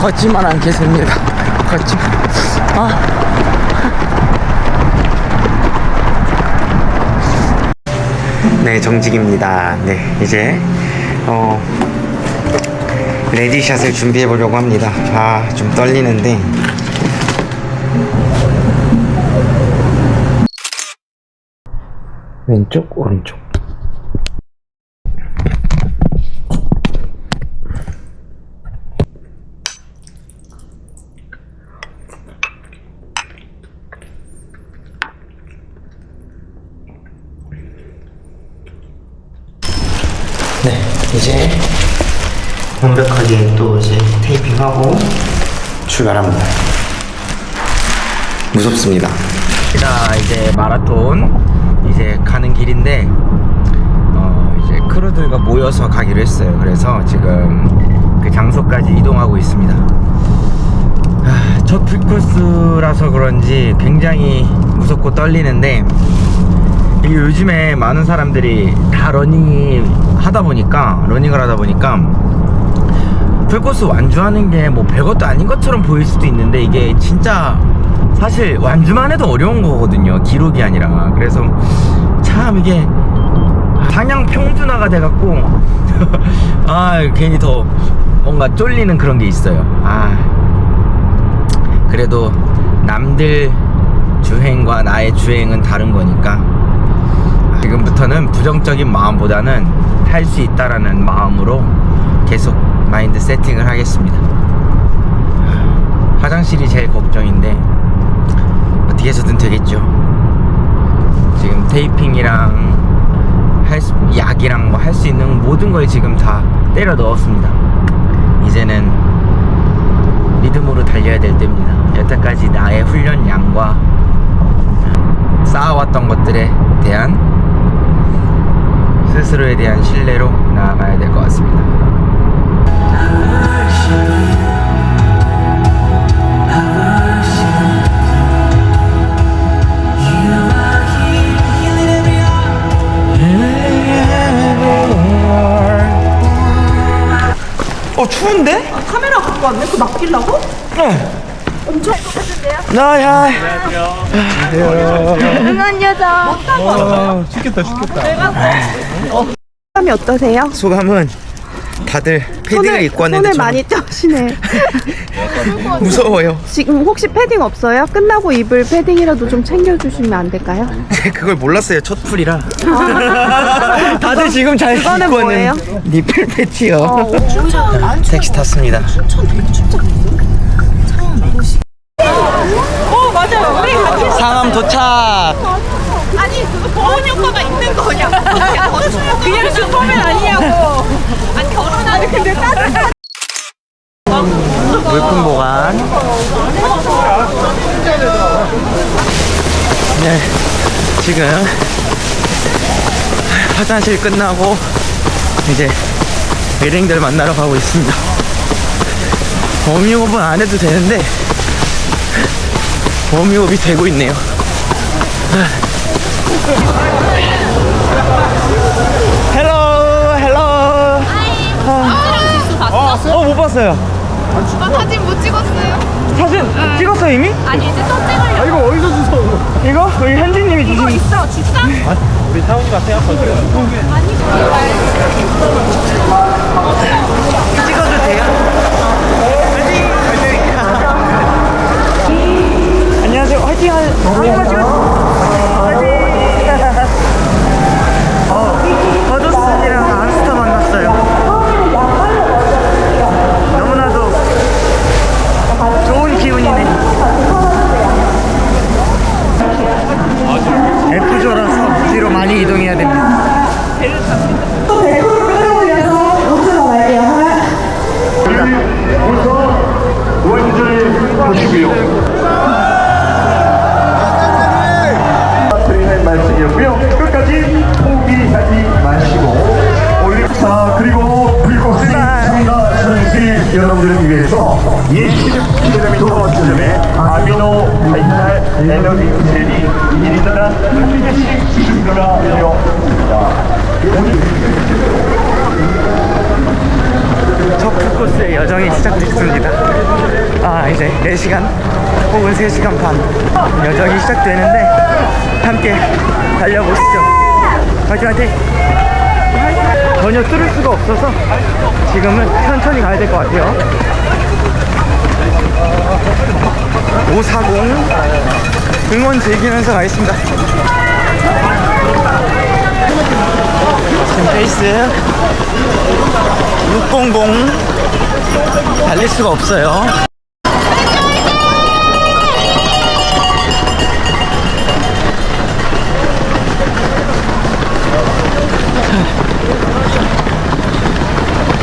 걷지만 않겠습니다. 걷지. 아. 네, 정직입니다. 네, 이제 어 레디샷을 준비해 보려고 합니다. 아, 좀 떨리는데. 왼쪽, 오른쪽. 이제 완벽하게 또 이제 테이핑하고 출발합니다. 무섭습니다. 자, 이제 마라톤 이제 가는 길인데 어, 이제 크루들과 모여서 가기로 했어요. 그래서 지금 그 장소까지 이동하고 있습니다. 아, 첫 풀코스라서 그런지 굉장히 무섭고 떨리는데 이게 요즘에 많은 사람들이 다 러닝이 하다 보니까 러닝을 하다 보니까 풀코스 완주하는 게 뭐 별것도 아닌 것처럼 보일 수도 있는데 이게 진짜 사실 완주만 해도 어려운 거거든요. 기록이 아니라. 그래서 참 이게 상향 평준화가 돼갖고 아 괜히 더 뭔가 쫄리는 그런 게 있어요. 아 그래도 남들 주행과 나의 주행은 다른 거니까 지금부터는 부정적인 마음보다는 할 수 있다라는 마음으로 계속 마인드 세팅을 하겠습니다. 화장실이 제일 걱정인데 어떻게 해서든 되겠죠. 지금 테이핑이랑 할 수, 약이랑 뭐 할 수 있는 모든 걸 지금 다 때려 넣었습니다. 이제는 믿음으로 달려야 될 때입니다. 여태까지 나의 훈련량과 쌓아왔던 것들에 대한 스스로에 대한 신뢰로 나아가야 될 것 같습니다. 어 추운데? 카메라 갖고 왔네? 그거 맡기려고? 네. 엄청 똑같은데요? 나야. 응원 여자. 어, 사람이 어떠세요? 소감은 다들 패딩을 입고 왔는데 손을 저는 많이 떠시네. 무서워요. 지금 혹시 패딩 없어요? 끝나고 입을 패딩이라도 좀 챙겨주시면 안 될까요? 그걸 몰랐어요 첫 풀이라. 다들 지금 잘 입고 뭐예요? 있는 니플 패치요. 어, 택시 탔습니다. 어 맞아요. 우리 같이 상암 도착. 아니 그거 보원 효과가 있는 거냐고. 그냥 슈퍼맨 아니냐고. 아니 결혼하는 근데 따뜻한. 물품 보관. 네, 지금 화장실 끝나고 이제 일행들 만나러 가고 있습니다. 워밍업은 안 해도 되는데 워밍업이 되고 있네요. 헬로 헬로 어, 못 봤어요. 아, 사진 못 찍었어요. 사진 찍었어요 이미? 아니 이제 또 찍으려고. 이거 어디서 주워? 이거? 우리 현진님이 이거 주신 있어 줄까? 우리 사원이가 생각하세요 찍어도 돼요? 화이팅! 안녕하세요 화이팅! 사진만 찍어 버 여정이 시작됐습니다. 이제 4시간 혹은 3시간 반 여정이 시작되는데 함께 달려보시죠. 화이팅 화이팅! 전혀 뚫을 수가 없어서 지금은 천천히 가야 될 것 같아요. 540 응원 즐기면서 가겠습니다. 지금 페이스 600 달릴 수가 없어요.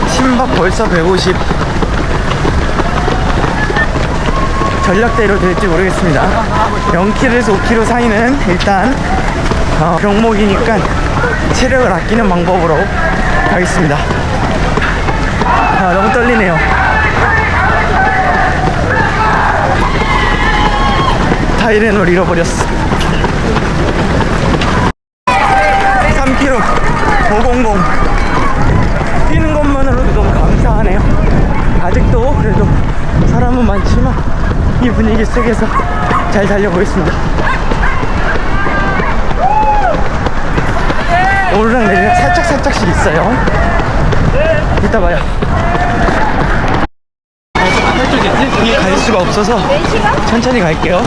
심박 벌써 150 전략대로 될지 모르겠습니다. 0km에서 5km 사이는 일단 어, 병목이니까 체력을 아끼는 방법으로 가겠습니다 아 너무 떨리네요 타이레놀 잃어버렸어 3km 500 뛰는 것만으로도 너무 감사하네요. 아직도 그래도 사람은 많지만 이 분위기 속에서 잘 달려보겠습니다. 오르락 내리락 살짝 살짝씩 있어요. 이따 봐요. 이게 갈 수가 없어서 천천히 갈게요.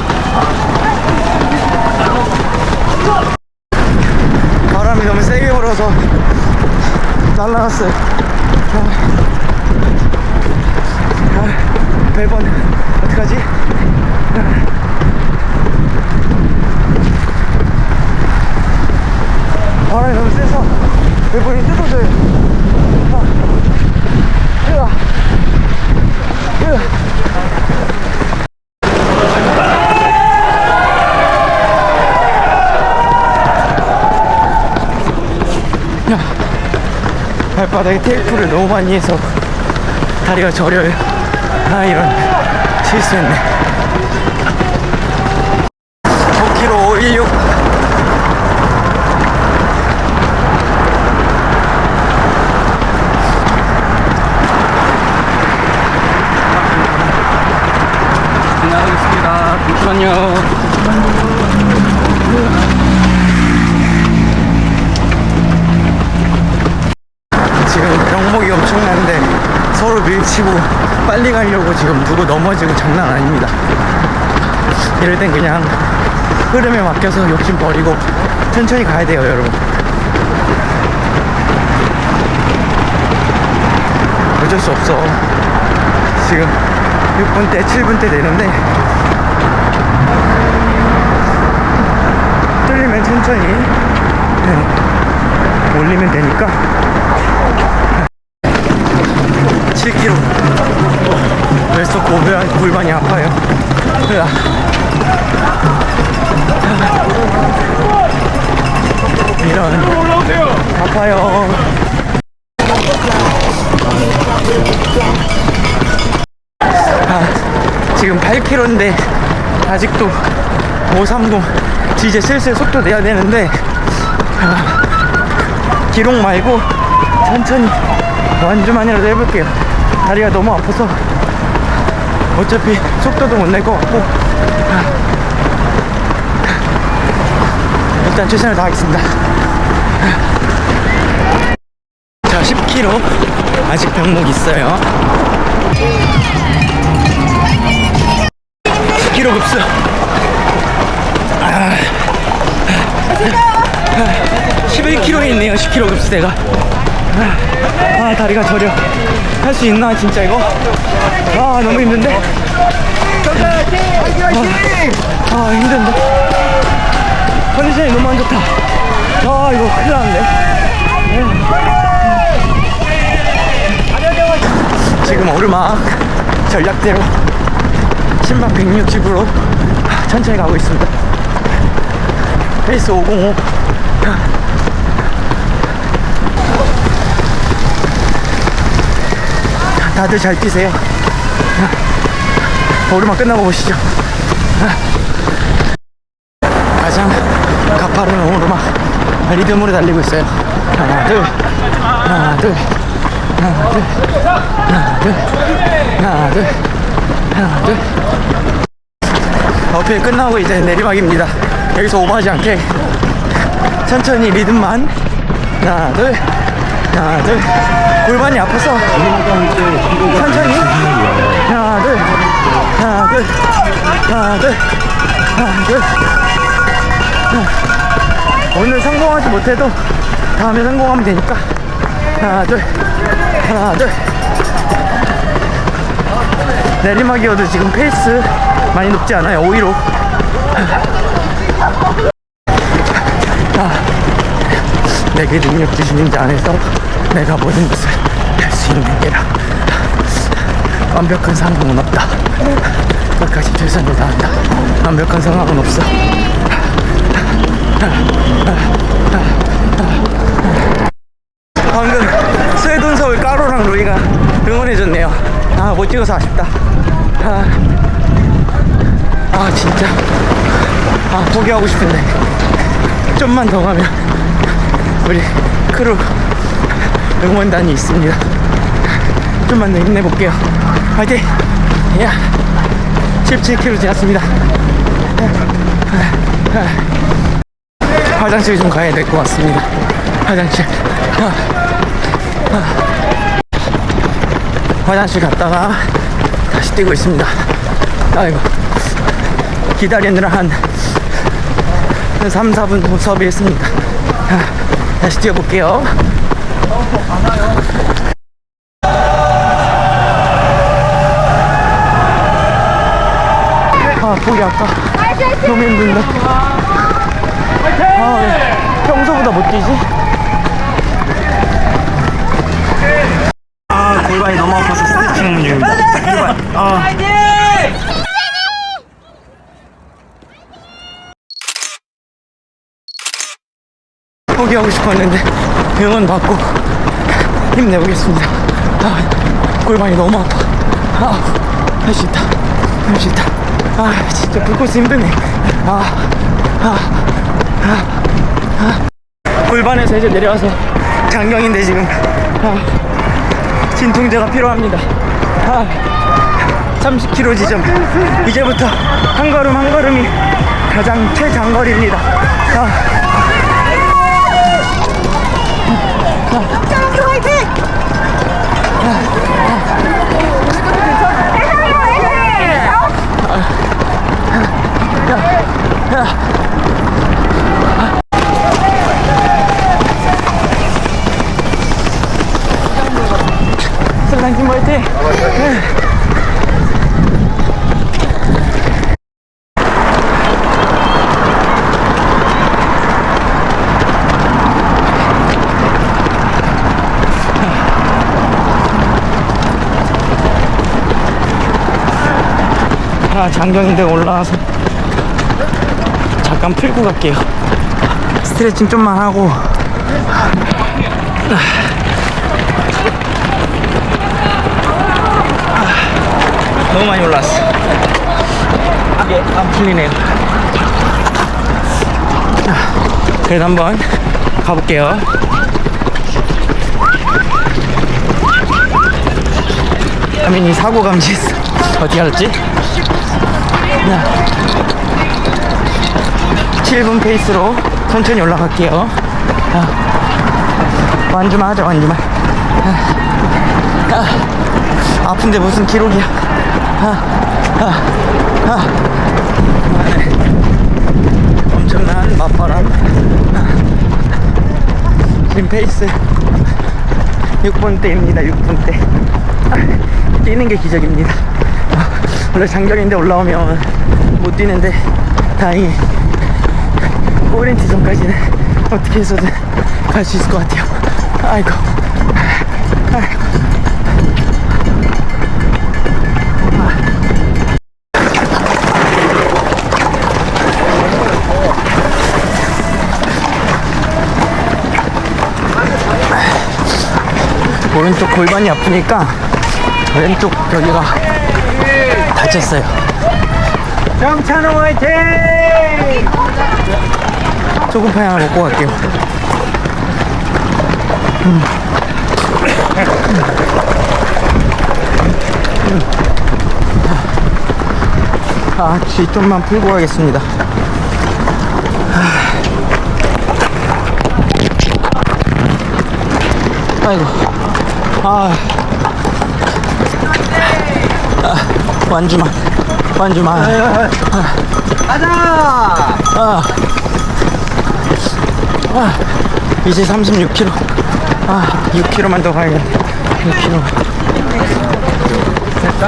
바람이 너무 세게 불어서 날라갔어요. 아, 100번 어떡하지? 바람이 너무 세서 100번이 뜯어져요. 발바닥에 테이프를 너무 많이 해서 다리가 저려요. 아 이런 실수했네. 5km 516. 지나가겠습니다. 잠시만요. 지금 병목이 엄청난데 서로 밀치고 빨리 가려고 지금 누구 넘어지고 장난 아닙니다. 이럴 땐 그냥 흐름에 맡겨서 욕심 버리고 천천히 가야 돼요, 여러분. 어쩔 수 없어. 지금 6분 때, 7분 때 되는데 뚫리면 천천히 네, 올리면 되니까 7km 벌써 고배한 골반이 아파요. 이런 아파요 아, 지금 8km인데 아직도 530 이제 슬슬 속도 내야 되는데 아, 기록 말고 천천히 완주만이라도 해볼게요. 다리가 너무 아파서 어차피 속도도 못 낼 것 같고 일단 최선을 다하겠습니다. 자, 10km 아직 병목 있어요. 10km 급수. 아, 11km에 있네요. 10km 급수대가. 아 다리가 저려. 할 수 있나 진짜 이거? 아 너무 힘든데? 아, 아 힘든데? 컨디션이 너무 안 좋다. 아 이거 큰일 났네 네. 지금 오르막 전략대로 심박 160으로 천천히 가고 있습니다. 페이스 505 다들 잘 뛰세요. 오르막 끝나고 보시죠. 가장 가파른 오르막 리듬으로 달리고 있어요. 하나, 둘, 하나, 둘, 하나, 둘, 하나, 둘, 하나, 둘, 하나, 둘. 어필 끝나고 이제 내리막입니다. 여기서 오버하지 않게 천천히 리듬만. 하나, 둘. 하나, 둘. 골반이 아파서 천천히. 하나, 둘. 하나, 둘. 하나, 둘. 하나, 둘. 오늘 성공하지 못해도 다음에 성공하면 되니까 하나 둘 하나 둘 내리막이어도 지금 페이스 많이 높지 않아요 5위로 아, 내게 능력 주신 자 안에서 내가 모든 것을 할 수 있는 게라 완벽한 상황은 없다 끝까지 최선을 다한다 완벽한 상황은 없어 방금 스웨돈 서울 까로랑 로이가 응원해줬네요. 아, 못 찍어서 아쉽다. 아, 아 진짜. 아, 포기하고 싶은데. 좀만 더 가면 우리 크루 응원단이 있습니다. 좀만 더 힘내볼게요. 화이팅! 야! 17km 지났습니다. 화장실 좀 가야 될 것 같습니다. 화장실. 화장실 갔다가 다시 뛰고 있습니다. 아이고. 기다리느라 한, 한 3, 4분 소비했습니다. 아, 다시 뛰어볼게요. 아, 보기 아까 너무 힘든다. 아, 왜 평소보다 못 뛰지? 아, 골반이 너무 아파서 스트레칭 중입니다. 골반, 아. 포기하고 싶었는데 응원 받고 힘내보겠습니다. 아, 골반이 너무 아파. 아, 할 수 있다. 할 수 있다. 아, 진짜 불꽃이 힘드네. 아, 아, 아, 아. 골반에서 이제 내려와서 장경인데 지금 아, 진통제가 필요합니다. 아, 30km 지점. 이제부터 한 걸음 한 걸음이 가장 최장거리입니다. 아, 슬랑팀 화이팅! 아, 장경인데 올라와서 잠깐 풀고 갈게요. 스트레칭 좀만 하고. 너무 많이 올라왔어. 이게 안 풀리네요. 아, 그래도 한번 가볼게요. 하민이 사고 감지했어. 어디 갔지? 7분 페이스로 천천히 올라갈게요. 아, 완주만 하자, 완주만. 아, 아, 아픈데 무슨 기록이야. 아, 아, 아. 네. 엄청난 맞바람. 아. 지금 페이스 6분대입니다, 6분대. 아, 뛰는 게 기적입니다. 아, 원래 장경인데 올라오면 못 뛰는데 다행히 오렌지 전까지는 어떻게 해서든 갈 수 있을 것 같아요. 아이고. 아이고. 오른쪽 골반이 아프니까 왼쪽 여기가 다쳤어요. 정찬호 화이팅! 조금 파양 먹고 갈게요. 음. 음. 아, 쥐 좀만 풀고 가겠습니다. 아. 아이고. 아. 아, 완주만. 완주만. 가자! 아. 아. 이제 36km. 아, 6km만 더 가야겠네. 6km. 됐다?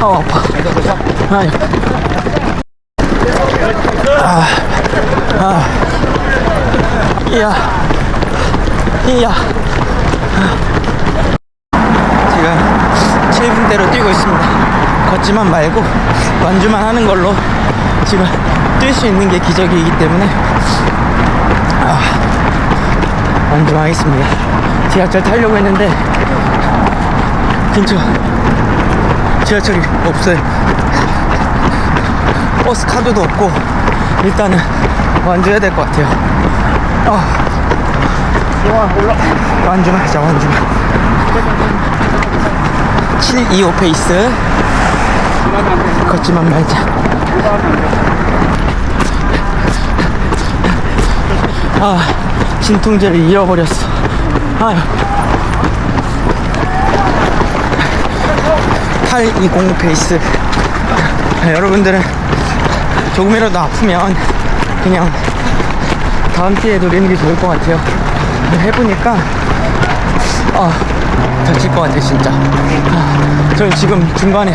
아, 아파. 아유. 아, 아. 이야. 이야. 지금 7분대로 뛰고 있습니다. 걷지만 말고 완주만 하는 걸로 지금 뛸 수 있는 게 기적이기 때문에 아, 완주하겠습니다. 지하철 타려고 했는데 근처 지하철이 없어요. 버스 카드도 없고 일단은 완주해야 될 것 같아요. 아. 완주만 하자 완주만 725 페이스 걷지만 말자 아 진통제를 잃어버렸어. 아유 820 페이스. 아, 여러분들은 조금이라도 아프면 그냥 다음 기회에 노리는 게 좋을 것 같아요. 해보니까 아 다칠 것 같아 진짜. 아, 저는 지금 중간에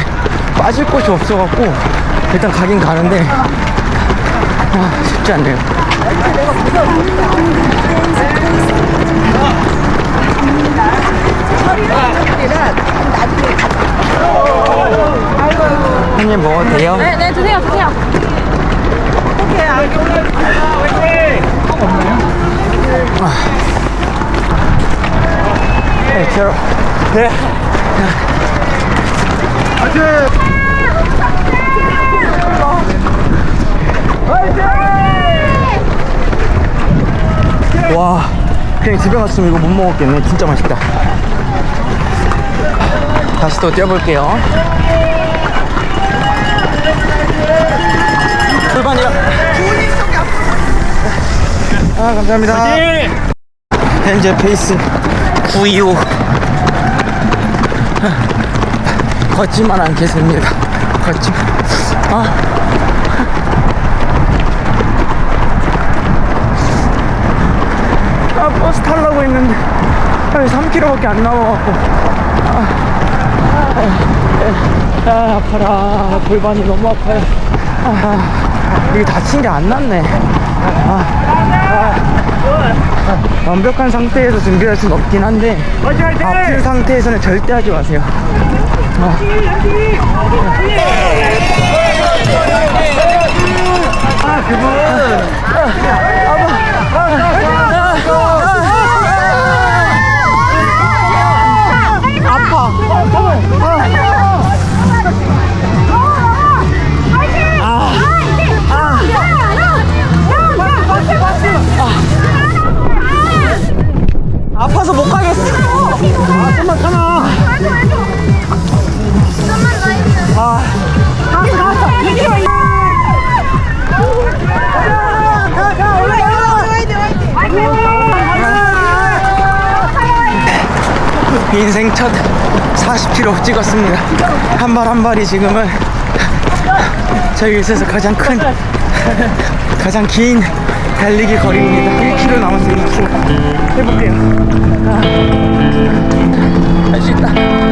빠질 곳이 없어갖고 일단 가긴 가는데 아 쉽지 않네요 한입 먹어도 돼요? 네, 네, 드세요, 드세요. 네, 제로. 네. 와, 그냥 집에 갔으면 이거 못 먹었겠네. 진짜 맛있다. 다시 또 뛰어볼게요. 출발이요. 아, 감사합니다. 현재 페이스 925 걷지만 않겠습니다 걷지만 아. 아 버스 타려고 했는데 아, 3km밖에 안 남아갖고 아, 아, 아, 아파라 골반이 너무 아파요 아, 이게 다친 게 안 낫네 완벽한 상태에서 준비할 수는 없긴 한데 아픈 상태에서는 절대 하지 마세요 아. 아 그분 아 파서 못 가겠어 아 좀만 참아 인생 첫 40km 찍었습니다. 한 발 한 발이 지금은 저희 있어서 가장 큰, 가장 긴 달리기 거리입니다. 1km 남았어요, 2km. 해볼게요. 할 수 있다.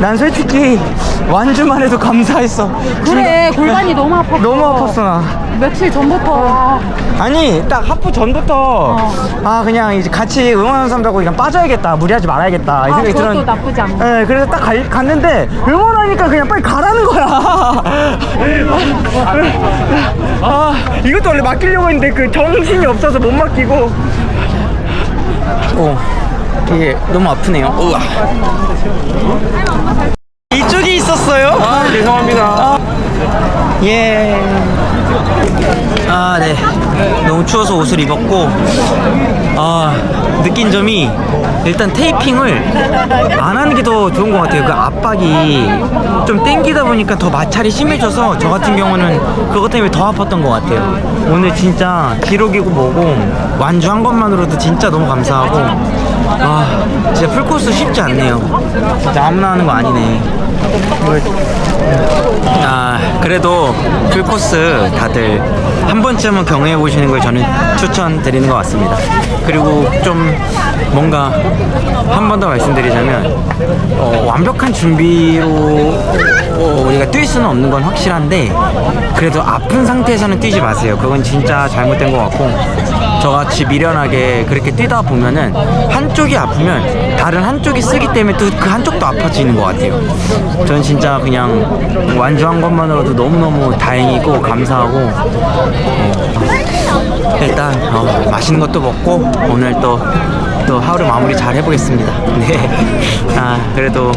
난 솔직히 완주만 해도 감사했어. 그래 골반이 너무 아팠어. 너무 아팠어 나. 며칠 전부터. 아니 딱 하프 전부터 아 그냥 이제 같이 응원하는 사람들하고 그냥 빠져야겠다 무리하지 말아야겠다 이 아, 생각이 그것도 들었 나쁘지 않아. 네 그래서 딱 갈- 갔는데 응원하니까 그냥 빨리 가라는 거야 아 이것도 원래 맡기려고 했는데 그 정신이 없어서 못 맡기고 오 이게 너무 아프네요 우와 이쪽에 있었어요? 아 죄송합니다 예. 아, 네. 너무 추워서 옷을 입었고, 아, 느낀 점이 일단 테이핑을 안 하는 게 더 좋은 것 같아요. 그 압박이 좀 땡기다 보니까 더 마찰이 심해져서 저 같은 경우는 그것 때문에 더 아팠던 것 같아요. 오늘 진짜 기록이고 뭐고 완주한 것만으로도 진짜 너무 감사하고, 아, 진짜 풀코스 쉽지 않네요. 진짜 아무나 하는 거 아니네. 아 그래도 풀코스 다들 한 번쯤은 경험해 보시는 걸 저는 추천드리는 것 같습니다. 그리고 좀 뭔가 한 번 더 말씀드리자면 어, 완벽한 준비로 어, 우리가 뛸 수는 없는 건 확실한데 그래도 아픈 상태에서는 뛰지 마세요. 그건 진짜 잘못된 것 같고 저같이 미련하게 그렇게 뛰다 보면은 한쪽이 아프면 다른 한쪽이 쓰기 때문에 또 그 한쪽도 아파지는 것 같아요. 저는 진짜 그냥 완주한 것만으로도 너무너무 다행이고 감사하고 어, 일단 어, 맛있는 것도 먹고 오늘 또또 하루 마무리 잘 해보겠습니다. 네. 아 그래도